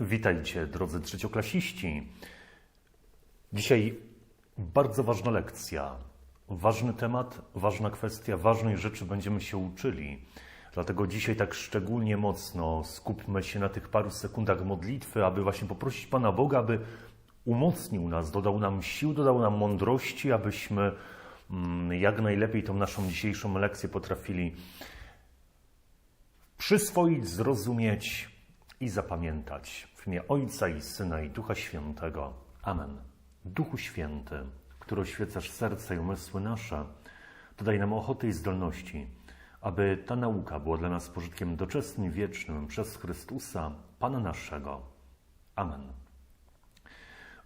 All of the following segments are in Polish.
Witajcie, drodzy trzecioklasiści. Dzisiaj bardzo ważna lekcja, ważny temat, ważna kwestia, ważnej rzeczy będziemy się uczyli. Dlatego dzisiaj tak szczególnie mocno skupmy się na tych paru sekundach modlitwy, aby właśnie poprosić Pana Boga, aby umocnił nas, dodał nam sił, dodał nam mądrości, abyśmy mm, jak najlepiej tą naszą dzisiejszą lekcję potrafili przyswoić, zrozumieć i zapamiętać. W imię Ojca i Syna i Ducha Świętego. Amen. Duchu Święty, który oświecasz serce i umysły nasze, dodaj nam ochoty i zdolności, aby ta nauka była dla nas pożytkiem doczesnym i wiecznym przez Chrystusa, Pana naszego. Amen.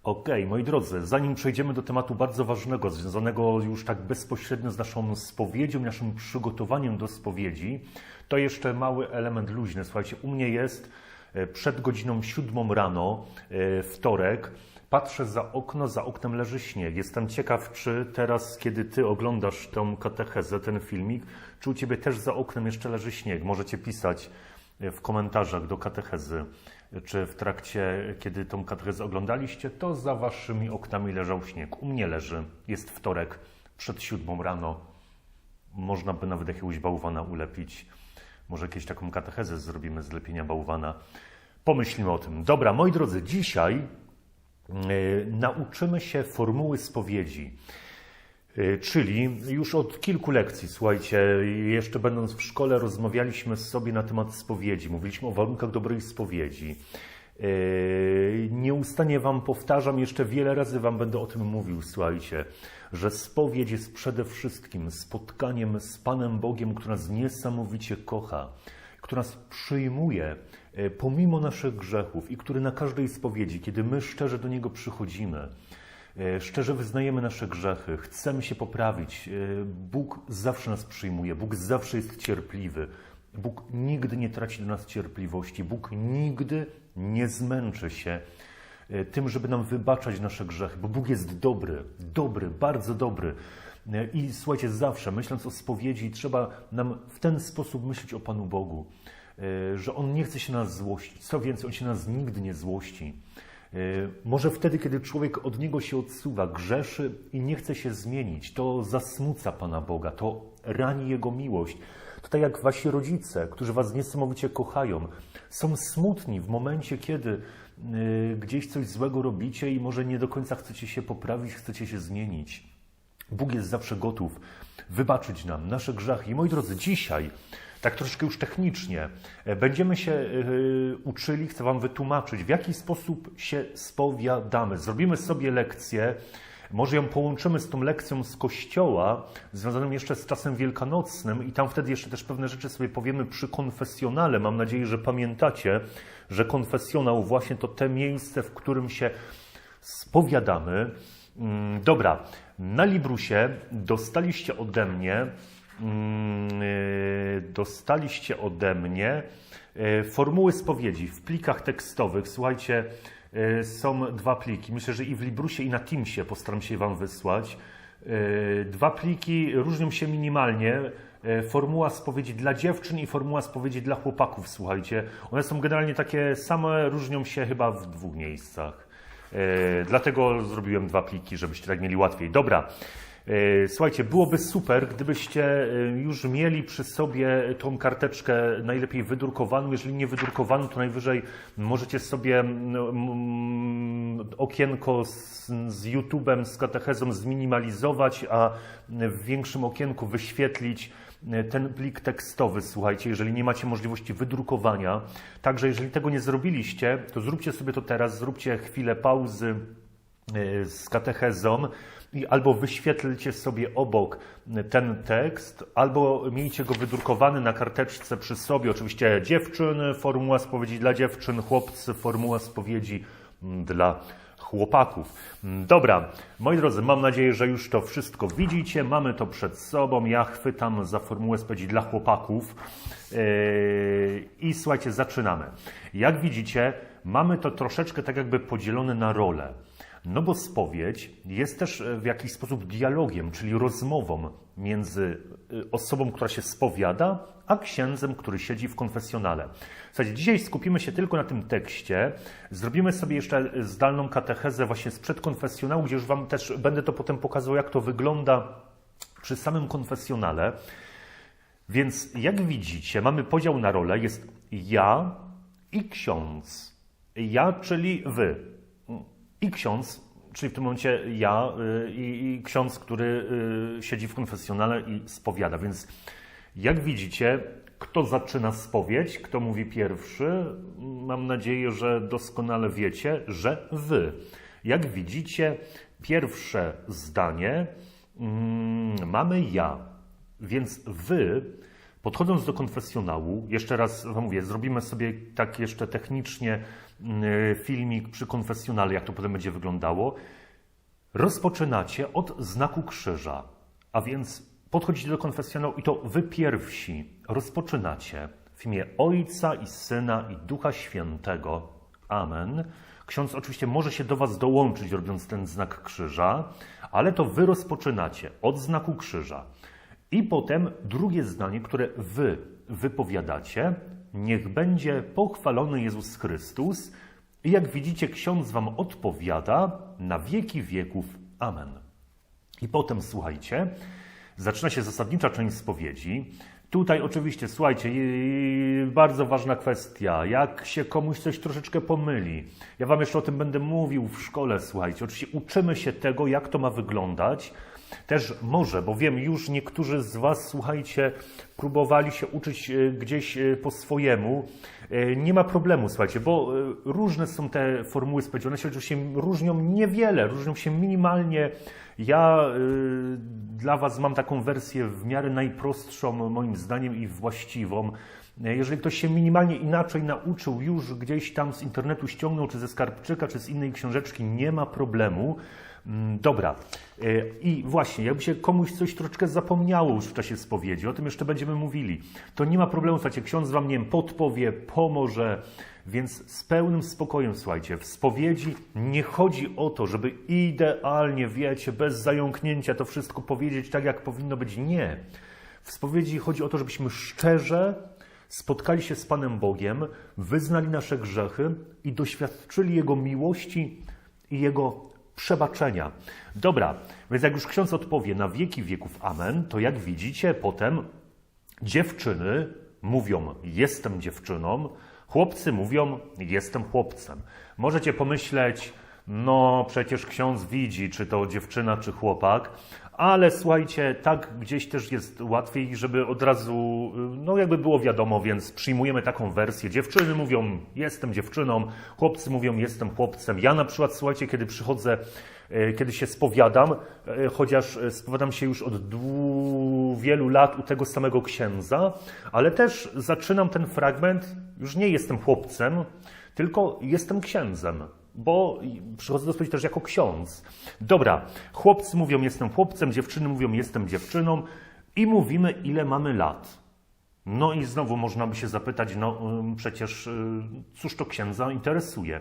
Okej, moi drodzy, zanim przejdziemy do tematu bardzo ważnego, związanego już tak bezpośrednio z naszą spowiedzią, naszym przygotowaniem do spowiedzi, to jeszcze mały element luźny. Słuchajcie, u mnie jest przed godziną siódmą rano, e, wtorek, patrzę za okno, za oknem leży śnieg. Jestem ciekaw, czy teraz, kiedy Ty oglądasz tę katechezę, ten filmik, czy u Ciebie też za oknem jeszcze leży śnieg. Możecie pisać e, w komentarzach do katechezy, czy w trakcie, kiedy tą katechezę oglądaliście, to za Waszymi oknami leżał śnieg. U mnie leży, jest wtorek, przed siódmą rano. Można by nawet jakiegoś bałwana ulepić. Może jakieś taką katechezę zrobimy z lepienia bałwana. Pomyślimy o tym. Dobra, moi drodzy, dzisiaj yy, nauczymy się formuły spowiedzi. Yy, Czyli już od kilku lekcji, słuchajcie, jeszcze będąc w szkole, rozmawialiśmy sobie na temat spowiedzi. Mówiliśmy o warunkach dobrej spowiedzi. Yy, Nieustannie Wam powtarzam, jeszcze wiele razy Wam będę o tym mówił, słuchajcie, że spowiedź jest przede wszystkim spotkaniem z Panem Bogiem, który nas niesamowicie kocha, który nas przyjmuje e, pomimo naszych grzechów i który na każdej spowiedzi, kiedy my szczerze do Niego przychodzimy, e, szczerze wyznajemy nasze grzechy, chcemy się poprawić, e, Bóg zawsze nas przyjmuje, Bóg zawsze jest cierpliwy. Bóg nigdy nie traci do nas cierpliwości. Bóg nigdy nie zmęczy się tym, żeby nam wybaczać nasze grzechy, bo Bóg jest dobry, dobry, bardzo dobry. E, I słuchajcie, zawsze myśląc o spowiedzi, trzeba nam w ten sposób myśleć o Panu Bogu, e, że On nie chce się nas złościć. Co więcej, On się nas nigdy nie złości. E, Może wtedy, kiedy człowiek od Niego się odsuwa, grzeszy i nie chce się zmienić, to zasmuca Pana Boga, to rani Jego miłość. To tak jak wasi rodzice, którzy was niesamowicie kochają, są smutni w momencie, kiedy gdzieś coś złego robicie i może nie do końca chcecie się poprawić, chcecie się zmienić. Bóg jest zawsze gotów wybaczyć nam nasze grzechy. I moi drodzy, dzisiaj, tak troszkę już technicznie, e, będziemy się y, uczyli, chcę Wam wytłumaczyć, w jaki sposób się spowiadamy. Zrobimy sobie lekcję. Może ją połączymy z tą lekcją z kościoła, związaną jeszcze z czasem wielkanocnym, i tam wtedy jeszcze też pewne rzeczy sobie powiemy przy konfesjonale. Mam nadzieję, że pamiętacie, że konfesjonał właśnie to te miejsce, w którym się spowiadamy. Mm, Dobra, na Librusie dostaliście ode mnie, mm, y, dostaliście ode mnie y, formuły spowiedzi w plikach tekstowych. Słuchajcie, y, są dwa pliki. Myślę, że i w Librusie, i na Teamsie postaram się Wam wysłać. Dwa pliki różnią się minimalnie. Formuła spowiedzi dla dziewczyn i formuła spowiedzi dla chłopaków, słuchajcie. One są generalnie takie same, różnią się chyba w dwóch miejscach. E, Dlatego zrobiłem dwa pliki, żebyście tak mieli łatwiej. Dobra. E, Słuchajcie, byłoby super, gdybyście e, już mieli przy sobie tą karteczkę najlepiej wydrukowaną. Jeżeli nie wydrukowaną, to najwyżej możecie sobie okienko z, z YouTube'em, z katechezą zminimalizować, a w większym okienku wyświetlić ten plik tekstowy, słuchajcie, jeżeli nie macie możliwości wydrukowania. Także jeżeli tego nie zrobiliście, to zróbcie sobie to teraz, zróbcie chwilę pauzy e, z katechezą i albo wyświetlcie sobie obok ten tekst, albo miejcie go wydrukowany na karteczce przy sobie. Oczywiście dziewczyn, formuła spowiedzi dla dziewczyn, chłopcy, formuła spowiedzi mm, dla chłopaków. Mm, Dobra, moi drodzy, mam nadzieję, że już to wszystko widzicie. Mamy to przed sobą. Ja chwytam za formułę spowiedzi dla chłopaków. Yy, I słuchajcie, zaczynamy. Jak widzicie, mamy to troszeczkę tak jakby podzielone na role. No bo spowiedź jest też e, w jakiś sposób dialogiem, czyli rozmową między e, osobą, która się spowiada, a księdzem, który siedzi w konfesjonale. Słuchajcie, dzisiaj skupimy się tylko na tym tekście. Zrobimy sobie jeszcze zdalną katechezę właśnie sprzed konfesjonału, gdzie już Wam też będę to potem pokazał, jak to wygląda przy samym konfesjonale. Więc jak widzicie, mamy podział na rolę. Jest ja i ksiądz. Ja, czyli wy. I ksiądz, czyli w tym momencie ja y, i, ksiądz, który y, siedzi w konfesjonale i spowiada. Więc jak widzicie, kto zaczyna spowiedź, kto mówi pierwszy, mam nadzieję, że doskonale wiecie, że wy. Jak widzicie, pierwsze zdanie mm, mamy ja. Więc wy, podchodząc do konfesjonału, jeszcze raz wam mówię, zrobimy sobie tak jeszcze technicznie mm, filmik przy konfesjonale, jak to potem będzie wyglądało. Rozpoczynacie od znaku krzyża, a więc podchodzicie do konfesjonału i to wy pierwsi rozpoczynacie w imię Ojca i Syna i Ducha Świętego. Amen. Ksiądz oczywiście może się do Was dołączyć, robiąc ten znak krzyża, ale to Wy rozpoczynacie od znaku krzyża. I potem drugie zdanie, które Wy wypowiadacie, niech będzie pochwalony Jezus Chrystus. I jak widzicie, ksiądz Wam odpowiada na wieki wieków. Amen. I potem słuchajcie, zaczyna się zasadnicza część spowiedzi. Tutaj oczywiście, słuchajcie, bardzo ważna kwestia. Jak się komuś coś troszeczkę pomyli. Ja Wam jeszcze o tym będę mówił w szkole, słuchajcie. Oczywiście uczymy się tego, jak to ma wyglądać. Też może, bo wiem, już niektórzy z Was, słuchajcie, próbowali się uczyć e, gdzieś e, po swojemu. E, nie ma problemu, słuchajcie, bo różne są te formuły spowiedzi. One się oczywiście różnią niewiele, różnią się minimalnie. Ja dla Was mam taką wersję w miarę najprostszą, moim zdaniem, i właściwą. Jeżeli ktoś się minimalnie inaczej nauczył, już gdzieś tam z internetu ściągnął, czy ze skarbczyka, czy z innej książeczki, nie ma problemu. Mm, dobra. E, I właśnie, jakby się komuś coś troszeczkę zapomniało już w czasie spowiedzi, o tym jeszcze będziemy mówili, to nie ma problemu, słuchajcie, ksiądz wam, nie wiem, podpowie, pomoże, więc z pełnym spokojem, słuchajcie, w spowiedzi nie chodzi o to, żeby idealnie, wiecie, bez zająknięcia to wszystko powiedzieć tak, jak powinno być. Nie. W spowiedzi chodzi o to, żebyśmy szczerze spotkali się z Panem Bogiem, wyznali nasze grzechy i doświadczyli Jego miłości i Jego przebaczenia. Dobra, więc jak już ksiądz odpowie na wieki wieków amen, to jak widzicie, potem dziewczyny mówią jestem dziewczyną, chłopcy mówią jestem chłopcem. Możecie pomyśleć, no przecież ksiądz widzi, czy to dziewczyna, czy chłopak, ale słuchajcie, tak gdzieś też jest łatwiej, żeby od razu, no jakby było wiadomo, więc przyjmujemy taką wersję. Dziewczyny mówią, jestem dziewczyną, chłopcy mówią, jestem chłopcem. Ja na przykład, słuchajcie, kiedy przychodzę, e, kiedy się spowiadam, e, chociaż spowiadam się już od wielu lat u tego samego księdza, ale też zaczynam ten fragment, już nie jestem chłopcem, tylko jestem księdzem bo przychodzę do spowiedzi też jako ksiądz. Dobra, chłopcy mówią jestem chłopcem, dziewczyny mówią jestem dziewczyną i mówimy ile mamy lat. No i znowu można by się zapytać, no przecież y, cóż to księdza interesuje?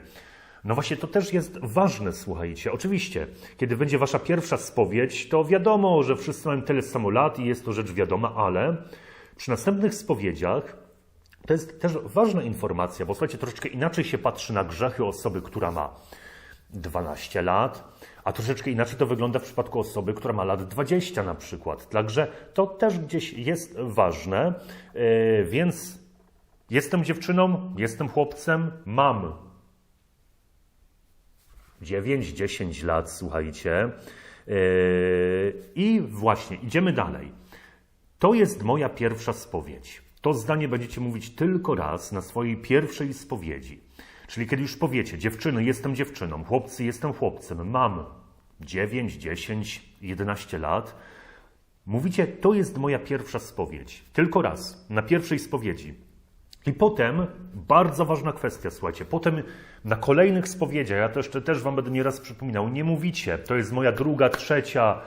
No właśnie to też jest ważne, słuchajcie. Oczywiście, kiedy będzie wasza pierwsza spowiedź, to wiadomo, że wszyscy mają tyle samo lat i jest to rzecz wiadoma, ale przy następnych spowiedziach to jest też ważna informacja, bo słuchajcie, troszeczkę inaczej się patrzy na grzechy osoby, która ma 12 lat, a troszeczkę inaczej to wygląda w przypadku osoby, która ma lat 20 na przykład. Także to też gdzieś jest ważne, e, więc jestem dziewczyną, jestem chłopcem, mam 9-10 lat, słuchajcie. E, I właśnie, idziemy dalej. To jest moja pierwsza spowiedź. To zdanie będziecie mówić tylko raz na swojej pierwszej spowiedzi. Czyli kiedy już powiecie, dziewczyny, jestem dziewczyną, chłopcy, jestem chłopcem, mam 9, 10, 11 lat, mówicie, to jest moja pierwsza spowiedź. Tylko raz, na pierwszej spowiedzi. I potem, bardzo ważna kwestia, słuchajcie, potem na kolejnych spowiedziach, ja to jeszcze też Wam będę nieraz przypominał, nie mówicie, to jest moja druga, trzecia,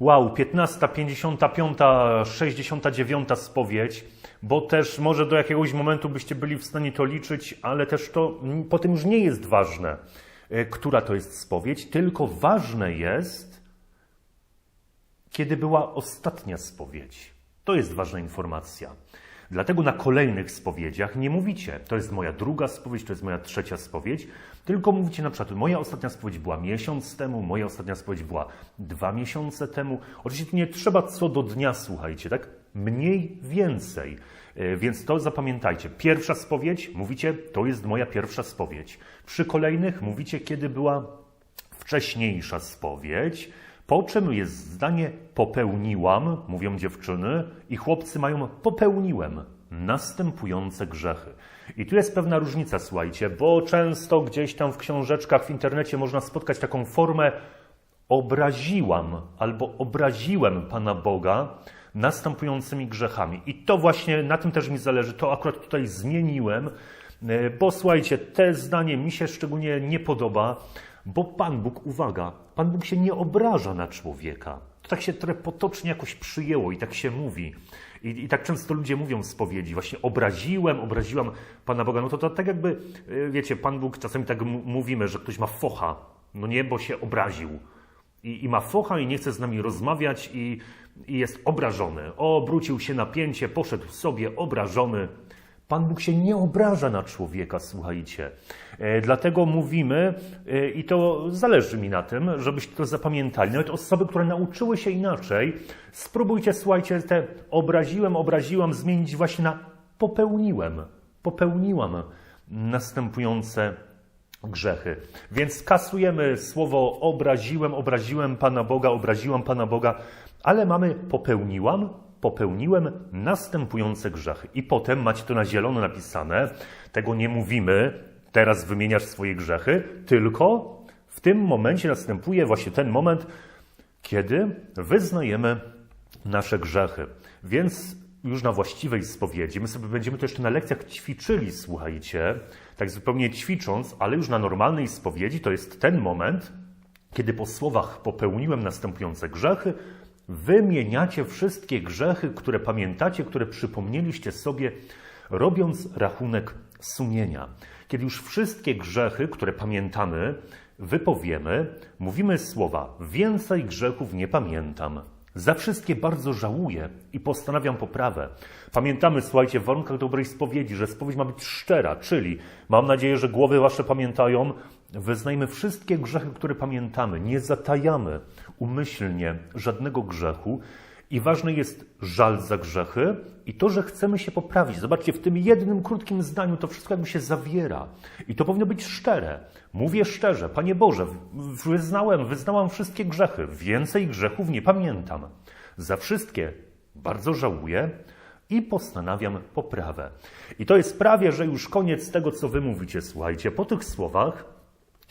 wow, 15, 55, 69 spowiedź, bo też może do jakiegoś momentu byście byli w stanie to liczyć, ale też to potem już nie jest ważne. e, która to jest spowiedź, tylko ważne jest, kiedy była ostatnia spowiedź. To jest ważna informacja. Dlatego na kolejnych spowiedziach nie mówicie, to jest moja druga spowiedź, to jest moja trzecia spowiedź, tylko mówicie na przykład, moja ostatnia spowiedź była miesiąc temu, moja ostatnia spowiedź była dwa miesiące temu. Oczywiście nie trzeba co do dnia, słuchajcie, tak? Mniej więcej. E, Więc to zapamiętajcie. Pierwsza spowiedź, mówicie, to jest moja pierwsza spowiedź. Przy kolejnych mówicie, kiedy była wcześniejsza spowiedź, po czym jest zdanie popełniłam, mówią dziewczyny, i chłopcy mają popełniłem następujące grzechy. I tu jest pewna różnica, słuchajcie, bo często gdzieś tam w książeczkach, w internecie można spotkać taką formę obraziłam albo obraziłem Pana Boga następującymi grzechami. I to właśnie na tym też mi zależy. To akurat tutaj zmieniłem, e, bo słuchajcie, te zdanie mi się szczególnie nie podoba, bo Pan Bóg, uwaga, Pan Bóg się nie obraża na człowieka. To tak się trochę potocznie jakoś przyjęło i tak się mówi. I, I tak często ludzie mówią w spowiedzi, właśnie obraziłem, obraziłam Pana Boga. No to, to tak jakby, e, wiecie, Pan Bóg, czasami tak mówimy, że ktoś ma focha, no nie, bo się obraził. I, I ma focha i nie chce z nami rozmawiać i, i jest obrażony. Obrócił się na pięcie, poszedł sobie obrażony. Pan Bóg się nie obraża na człowieka, słuchajcie. E, dlatego mówimy, e, i to zależy mi na tym, żebyście to zapamiętali. Nawet osoby, które nauczyły się inaczej, spróbujcie, słuchajcie, te obraziłem, obraziłam zmienić właśnie na popełniłem. Popełniłam następujące grzechy. Więc kasujemy słowo obraziłem, obraziłem Pana Boga, obraziłam Pana Boga, ale mamy popełniłam, popełniłem następujące grzechy. I potem macie to na zielono napisane. Tego nie mówimy, teraz wymieniasz swoje grzechy, tylko w tym momencie następuje właśnie ten moment, kiedy wyznajemy nasze grzechy. Więc już na właściwej spowiedzi, my sobie będziemy to jeszcze na lekcjach ćwiczyli, słuchajcie, tak zupełnie ćwicząc, ale już na normalnej spowiedzi to jest ten moment, kiedy po słowach popełniłem następujące grzechy, wymieniacie wszystkie grzechy, które pamiętacie, które przypomnieliście sobie, robiąc rachunek sumienia. Kiedy już wszystkie grzechy, które pamiętamy, wypowiemy, mówimy słowa: Więcej grzechów nie pamiętam. Za wszystkie bardzo żałuję i postanawiam poprawę. Pamiętamy, słuchajcie, w warunkach dobrej spowiedzi, że spowiedź ma być szczera, czyli mam nadzieję, że głowy wasze pamiętają. Wyznajmy wszystkie grzechy, które pamiętamy. Nie zatajamy umyślnie żadnego grzechu. I ważny jest żal za grzechy i to, że chcemy się poprawić. Zobaczcie, w tym jednym krótkim zdaniu to wszystko jakby się zawiera. I to powinno być szczere. Mówię szczerze, Panie Boże, wyznałem, wyznałam wszystkie grzechy. Więcej grzechów nie pamiętam. Za wszystkie bardzo żałuję i postanawiam poprawę. I to jest prawie, że już koniec tego, co wy mówicie. Słuchajcie, po tych słowach,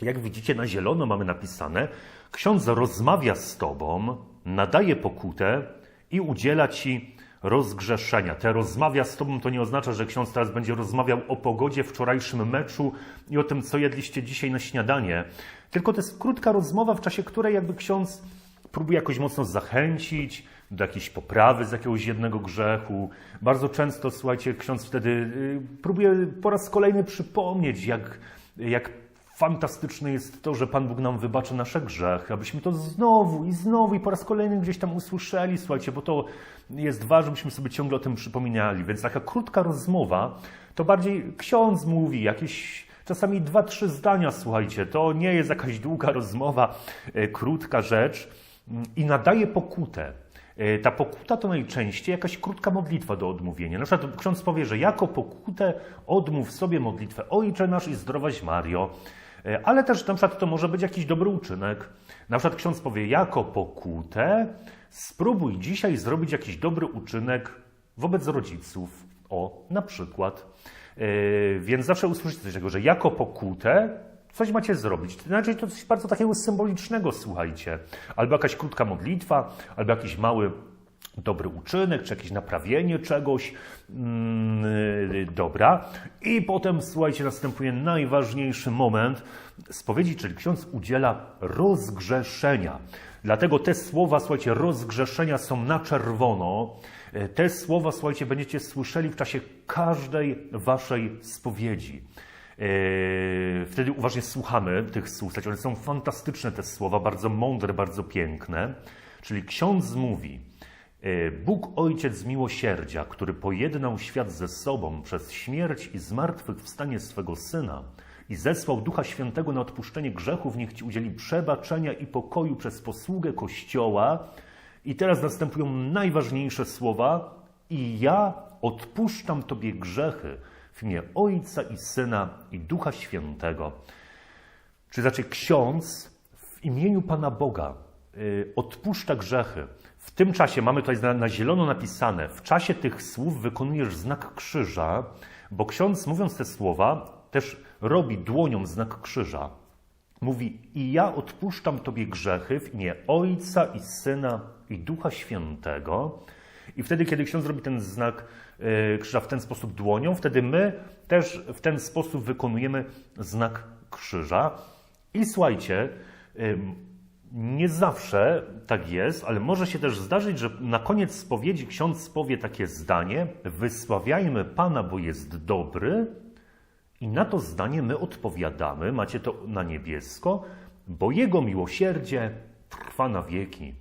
jak widzicie na zielono mamy napisane, ksiądz rozmawia z tobą, nadaje pokutę i udziela ci rozgrzeszenia. Te rozmawia z tobą to nie oznacza, że ksiądz teraz będzie rozmawiał o pogodzie, wczorajszym meczu i o tym, co jedliście dzisiaj na śniadanie. Tylko to jest krótka rozmowa, w czasie której jakby ksiądz próbuje jakoś mocno zachęcić do jakiejś poprawy z jakiegoś jednego grzechu. Bardzo często, słuchajcie, ksiądz wtedy y, próbuje po raz kolejny przypomnieć, jak, jak fantastyczne jest to, że Pan Bóg nam wybaczy nasze grzechy, abyśmy to znowu i znowu i po raz kolejny gdzieś tam usłyszeli, słuchajcie, bo to jest ważne, żebyśmy sobie ciągle o tym przypominali. Więc taka krótka rozmowa, to bardziej ksiądz mówi, jakieś czasami dwa, trzy zdania, słuchajcie, to nie jest jakaś długa rozmowa, e, krótka rzecz mm, i nadaje pokutę. E, Ta pokuta to najczęściej jakaś krótka modlitwa do odmówienia. Na przykład ksiądz powie, że jako pokutę odmów sobie modlitwę Ojcze nasz i zdrowaś Mario. E, Ale też na przykład to może być jakiś dobry uczynek. Na przykład ksiądz powie, jako pokutę spróbuj dzisiaj zrobić jakiś dobry uczynek wobec rodziców. O, na przykład. E, Więc zawsze usłyszycie coś takiego, że jako pokutę coś macie zrobić. Znaczy to coś bardzo takiego symbolicznego, słuchajcie. Albo jakaś krótka modlitwa, albo jakiś mały dobry uczynek, czy jakieś naprawienie czegoś. Mm, y, dobra. I potem, słuchajcie, następuje najważniejszy moment spowiedzi, czyli ksiądz udziela rozgrzeszenia. Dlatego te słowa, słuchajcie, rozgrzeszenia są na czerwono. E, Te słowa, słuchajcie, będziecie słyszeli w czasie każdej waszej spowiedzi. Yy, Wtedy uważnie słuchamy tych słów. One są fantastyczne te słowa, bardzo mądre, bardzo piękne. Czyli ksiądz mówi, yy, Bóg Ojciec miłosierdzia, który pojednał świat ze sobą przez śmierć i zmartwychwstanie swego Syna i zesłał Ducha Świętego na odpuszczenie grzechów, niech Ci udzieli przebaczenia i pokoju przez posługę Kościoła. I teraz następują najważniejsze słowa. I ja odpuszczam Tobie grzechy w imię Ojca i Syna i Ducha Świętego. Czy znaczy ksiądz w imieniu Pana Boga y, odpuszcza grzechy. W tym czasie, mamy tutaj na, na zielono napisane, w czasie tych słów wykonujesz znak krzyża, bo ksiądz mówiąc te słowa też robi dłonią znak krzyża. Mówi, i ja odpuszczam Tobie grzechy w imię Ojca i Syna i Ducha Świętego. I wtedy, kiedy ksiądz robi ten znak y, krzyża w ten sposób dłonią, wtedy my też w ten sposób wykonujemy znak krzyża. I słuchajcie, nie zawsze tak jest, ale może się też zdarzyć, że na koniec spowiedzi ksiądz powie takie zdanie: Wysławiajmy Pana, bo jest dobry. I na to zdanie my odpowiadamy, macie to na niebiesko, bo Jego miłosierdzie trwa na wieki.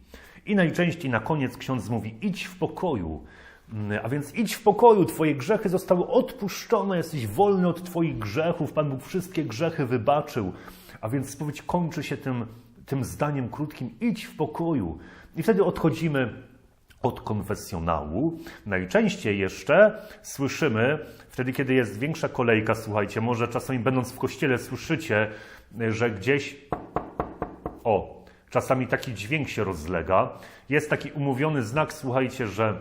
I najczęściej na koniec ksiądz mówi: idź w pokoju. A więc idź w pokoju, Twoje grzechy zostały odpuszczone, jesteś wolny od Twoich grzechów, Pan Bóg wszystkie grzechy wybaczył. A więc spowiedź kończy się tym, tym zdaniem krótkim: idź w pokoju. I wtedy odchodzimy od konfesjonału. Najczęściej jeszcze słyszymy, wtedy kiedy jest większa kolejka, słuchajcie, może czasami będąc w kościele słyszycie, że gdzieś o, czasami taki dźwięk się rozlega. Jest taki umówiony znak, słuchajcie, że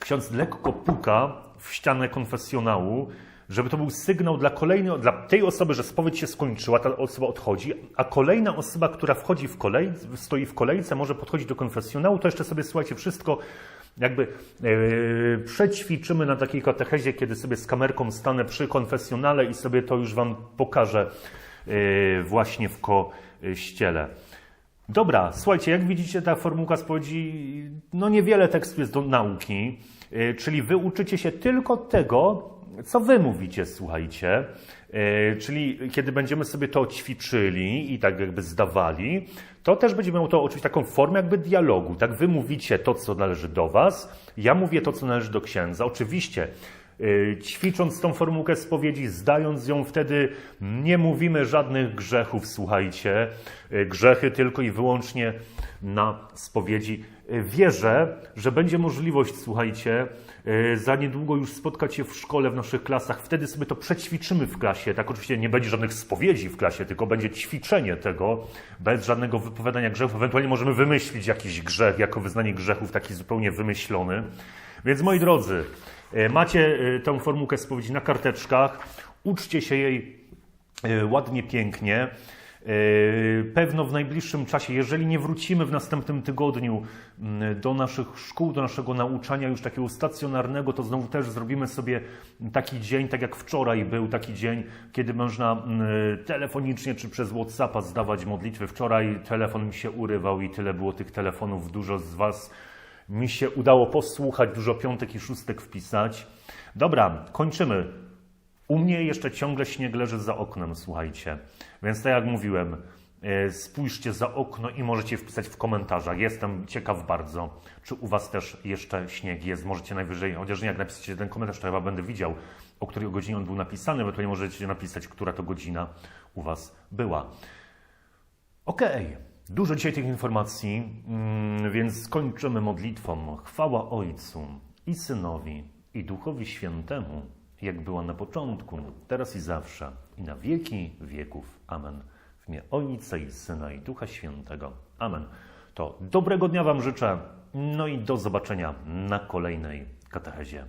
ksiądz lekko puka w ścianę konfesjonału, żeby to był sygnał dla kolejnej, dla tej osoby, że spowiedź się skończyła, ta osoba odchodzi, a kolejna osoba, która wchodzi w kolej, stoi w kolejce, może podchodzić do konfesjonału, to jeszcze sobie, słuchajcie, wszystko jakby yy, przećwiczymy na takiej katechezie, kiedy sobie z kamerką stanę przy konfesjonale i sobie to już Wam pokażę yy, właśnie w kościele. Dobra, słuchajcie, jak widzicie, ta formułka spowiedzi, no niewiele tekstu jest do nauki, yy, czyli wy uczycie się tylko tego, co wy mówicie, słuchajcie. Yy, czyli kiedy będziemy sobie to ćwiczyli i tak jakby zdawali, to też będzie miało to oczywiście taką formę jakby dialogu. Tak, wy mówicie to, co należy do was, ja mówię to, co należy do księdza. Oczywiście yy, ćwicząc tą formułkę spowiedzi, zdając ją wtedy, nie mówimy żadnych grzechów, słuchajcie. Yy, grzechy tylko i wyłącznie na spowiedzi. Yy, wierzę, że będzie możliwość, słuchajcie, za niedługo już spotkać się w szkole, w naszych klasach. Wtedy sobie to przećwiczymy w klasie. Tak oczywiście nie będzie żadnych spowiedzi w klasie, tylko będzie ćwiczenie tego, bez żadnego wypowiadania grzechów. Ewentualnie możemy wymyślić jakiś grzech jako wyznanie grzechów, taki zupełnie wymyślony. Więc moi drodzy, macie tę formułkę spowiedzi na karteczkach. Uczcie się jej ładnie, pięknie. Pewno w najbliższym czasie, jeżeli nie wrócimy w następnym tygodniu do naszych szkół, do naszego nauczania już takiego stacjonarnego, to znowu też zrobimy sobie taki dzień, tak jak wczoraj był taki dzień, kiedy można telefonicznie czy przez WhatsAppa zdawać modlitwy. Wczoraj telefon mi się urywał i tyle było tych telefonów. Dużo z Was mi się udało posłuchać, dużo piątek i szóstek wpisać. Dobra, kończymy. U mnie jeszcze ciągle śnieg leży za oknem, słuchajcie. Więc tak jak mówiłem, spójrzcie za okno i możecie wpisać w komentarzach. Jestem ciekaw bardzo, czy u Was też jeszcze śnieg jest. Możecie najwyżej, chociaż nie jak napiszecie ten komentarz, to chyba będę widział, o której godzinie on był napisany, bo to nie możecie napisać, która to godzina u Was była. Okej. Okay. Dużo dzisiaj tych informacji, więc skończymy modlitwą. Chwała Ojcu i Synowi i Duchowi Świętemu jak była na początku, teraz i zawsze, i na wieki wieków. Amen. W imię Ojca i Syna i Ducha Świętego. Amen. To dobrego dnia Wam życzę, no i do zobaczenia na kolejnej katechezie.